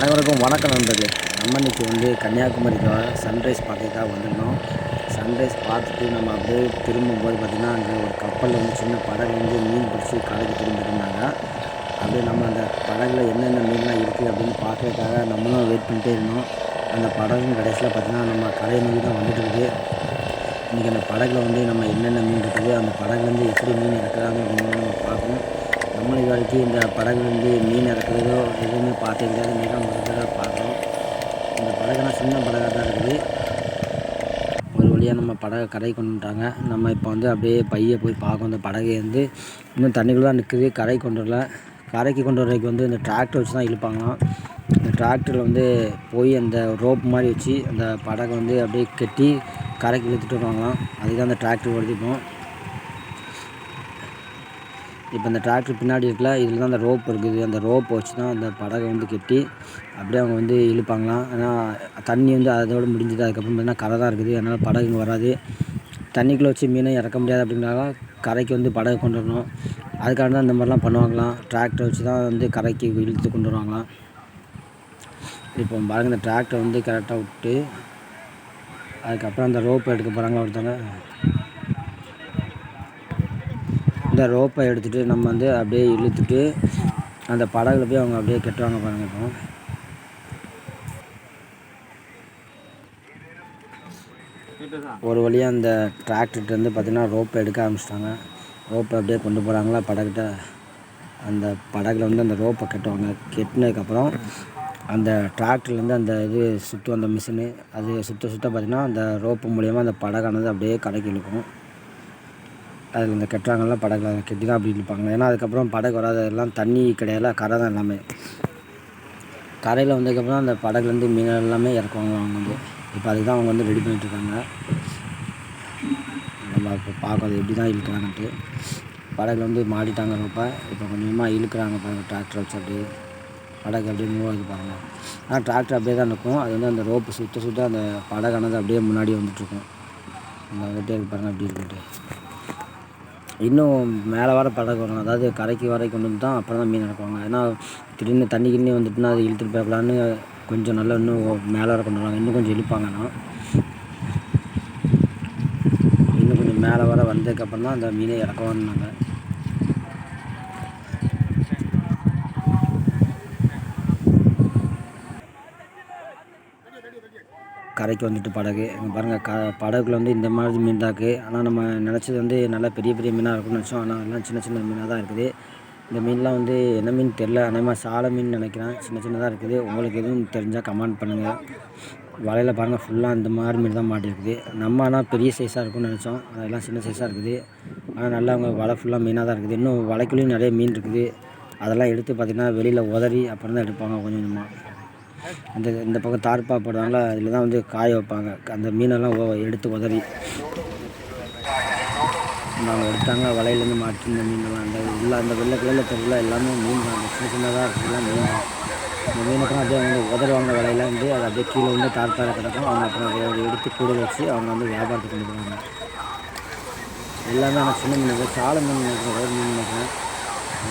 அனைவருக்கும் வணக்கம் நண்பர்களே. நம்ம இன்றைக்கி வந்து கன்னியாகுமரிக்காக சன்ரைஸ் பார்க்கறதுக்காக வந்திருந்தோம். சன்ரைஸ் பார்த்துட்டு நம்ம அப்படியே திரும்பும்போது பார்த்திங்கன்னா அங்கே ஒரு கப்பலில் வந்து சின்ன படகு வந்து மீன் பிடிச்சி கடைக்கு திரும்பிட்டுருந்தாங்க அப்படியே நம்ம அந்த படகுல என்னென்ன மீன்லாம் இருக்குது அப்படின்னு பார்க்கறதுக்காக நம்மளும் வெயிட் பண்ணிட்டே இருந்தோம். அந்த படகும் கடைசியில் பார்த்திங்கன்னா நம்ம கரையை நோக்கி தான் வந்துட்டு இருக்குது இன்றைக்கி அந்த படகுல வந்து நம்ம என்னென்ன மீன் இருக்குது அந்த படகுலேருந்து எப்படி மீன் இறக்குறாங்க அப்படின்னு நம்ம பார்க்கணும். நம்மளை வரைக்கும் இந்த படகுலேருந்து மீன் இறக்குறதோ எதுவுமே பார்த்தே கிடையாது இன்றைக்கி தான் பார்க்குறோம் இந்த படகுனா சின்ன படகாக தான் இருக்குது. ஒரு வழியாக நம்ம படகை கரை கொண்டு வந்துட்டாங்க. நம்ம இப்போ வந்து அப்படியே பையை போய் பார்க்கணும் அந்த படகை வந்து இன்னும் தண்ணிக்குள்ளே தான் நிற்குது கரை கொண்டு வரல. கரைக்கு கொண்டு வரைக்கும் வந்து இந்த டிராக்டர் வச்சு தான் இழுப்பாங்களாம். இந்த டிராக்டரில் வந்து போய் அந்த ரோப் மாதிரி வச்சு அந்த படகை வந்து அப்படியே கட்டி கரைக்கு இழுத்துட்டு வருவாங்களாம். அதுக்கு தான் அந்த டிராக்டர் வருது இப்போ இப்போ இந்த டிராக்டர் பின்னாடி இருக்குல்ல இதில் தான் அந்த ரோப் இருக்குது. அந்த ரோப்பை வச்சு தான் அந்த படகை வந்து கட்டி அப்படியே அவங்க வந்து இழுப்பாங்களாம். ஆனால் தண்ணி வந்து அதோட முடிஞ்சுது. அதுக்கப்புறம் பார்த்தீங்கன்னா கரை தான் இருக்குது. அதனால் படகு இங்கே வராது. தண்ணிக்குள்ளே வச்சு மீனை இறக்க முடியாது அப்படின்னால கரைக்கு வந்து படகு கொண்டு வரணும். அதுக்காக தான் இந்த மாதிரிலாம் பண்ணுவாங்களாம். டிராக்டர் வச்சு தான் வந்து கரைக்கு இழுத்து கொண்டு வருவாங்களாம். இப்போ பாருங்க இந்த டிராக்டர் வந்து கரெக்டாக விட்டு அதுக்கப்புறம் அந்த ரோப்பை எடுக்க போகிறாங்களா ஒருத்தவங்க? இந்த ரோப்பை எடுத்துகிட்டு நம்ம வந்து அப்படியே இழுத்துட்டு அந்த படகுல போய் அவங்க அப்படியே கெட்டுவாங்க பாருங்க இப்போ. ஒரு வழியாக அந்த டிராக்டர்கிட்ட வந்து பார்த்திங்கன்னா ரோப்பை எடுக்க ஆரம்பிச்சிட்டாங்க. ரோப்பை அப்படியே கொண்டு போகிறாங்களா படகுகிட்ட. அந்த படகுல வந்து அந்த ரோப்பை கட்டுவாங்க. கெட்டினதுக்கப்புறம் அந்த டிராக்டர்லேருந்து அந்த இது சுற்றும் அந்த மிஷினு அது சுற்ற சுற்ற பார்த்திங்கன்னா அந்த ரோப்பு மூலியமாக அந்த படகானது அப்படியே கடைக்கு இழுக்கும். அதில் இந்த கெட்டுறாங்கல்ல படகு கெட்டி தான் அப்படி இழுப்பாங்க ஏன்னா அதுக்கப்புறம் படகு வராது. எல்லாம் தண்ணி கிடையாது. கரை தான் எல்லாமே. கரையில் வந்ததுக்கப்புறம் அந்த படகுலேருந்து மீன் எல்லாமே இறக்குவாங்க அவங்க வந்து. இப்போ அதுக்கு தான் அவங்க வந்து ரெடி பண்ணிட்டுருக்காங்க நம்ம இப்போ பார்க்க அது எப்படி தான் இழுக்கிறாங்கன்ட்டு. படகுல வந்து மாடிட்டாங்க ரொம்ப இப்போ கொஞ்சமாக இழுக்கிறாங்க பாருங்கள் டிராக்டர் வச்சு அப்படியே. படகு அப்படியே மூவ் ஆகுது பாருங்கள் ஆனால் டிராக்டர் அப்படியே தான் இருக்கும். அது வந்து அந்த ரோப்பு சுற்ற சுற்ற அந்த படகானது அப்படியே முன்னாடி வந்துட்டுருக்கும். அந்த வந்துட்டே இருக்கு பாருங்கள் அப்படி இருக்குன்ட்டு இன்னும் மேலே வர படகு அதாவது கரைக்கு வரை கொண்டு வந்து தான் அப்புறம் தான் மீன் இறக்குவாங்க ஏன்னா திடீர்னு தண்ணி கிண்ணி வந்துட்டுனா அது இழுத்துட்டு போயிடலான்னு கொஞ்சம் நல்லா இன்னும் மேலே வர கொண்டு வராங்க இன்னும் கொஞ்சம் இழுப்பாங்கன்னா இன்னும் கொஞ்சம் மேலே வர வந்ததுக்கப்புறம் தான் அந்த மீனை இறக்குவான்னாங்க கரைக்கு வந்துட்டு படகு. இங்கே பாருங்கள் க படகுல வந்து இந்த மாதிரி மீன் தான் இருக்குது ஆனால் நம்ம நினச்சது வந்து நல்லா பெரிய பெரிய மீனாக இருக்கும்னு நினச்சோம். ஆனால் எல்லாம் சின்ன சின்ன மீனாக தான் இருக்குது. இந்த மீன்லாம் வந்து என்ன மீன் தெரில ஆனால் சாலை மீன் நினைக்கிறேன். சின்ன சின்னதாக இருக்குது. உங்களுக்கு எதுவும் தெரிஞ்சால் கமெண்ட் பண்ணுங்கள் வலையில் பாருங்கள் ஃபுல்லாக இந்த மாதிரி மீன் தான் மாட்டிருக்குது. நம்ம ஆனால் பெரிய சைஸாக இருக்கும்னு நினச்சோம். அதெல்லாம் சின்ன சைஸாக இருக்குது. ஆனால் நல்லா அவங்க வலை ஃபுல்லாக மீனாக தான் இருக்குது. இன்னும் வலைக்குள்ளேயும் நிறைய மீன் இருக்குது. அதெல்லாம் எடுத்து பார்த்திங்கன்னா வெளியில் உதறி அப்புறம் தான் எடுப்பாங்க கொஞ்சம் கொஞ்சமாக அந்த இந்த பக்கம் தார்ப்பா போடுறாங்களா அதில் தான் வந்து காய வைப்பாங்க. அந்த மீனெல்லாம் எடுத்து உதறி. அவங்க எடுத்தாங்க வலையிலேருந்து மாட்டி இந்த மீனெல்லாம். அந்த உள்ள அந்த வெள்ளை கலரில் தெருவில் எல்லாமே மீன் தான். சின்ன சின்னதாக இருக்குல்லாம் மீன் தான். இந்த மீனுக்கெல்லாம் அப்படியே வந்து உதறுவாங்க வலையில வந்து அது அப்படியே கீழே வந்து தார்ப்பாக கிடக்கும். அவங்க அப்புறம் அதை எடுத்து கூட வச்சு அவங்க வந்து வியாபாரத்துக்கு கொண்டு போவாங்க. எல்லாமே ஆனால் சின்ன மீன் சாலை மீன் நினைக்கிறேன் ரோடு மீன் நினைக்கிறேன்.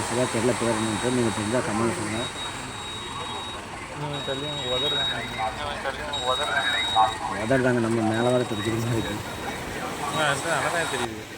சரியாக தெரியல பேர் நீங்கள் தெரிஞ்சால் கமெண்ட் சொல்லுங்கள் உதறாங்க நம்ம மேலே வர தெரிஞ்சுக்கிட்டு இருக்குது அழகாக தெரியுது.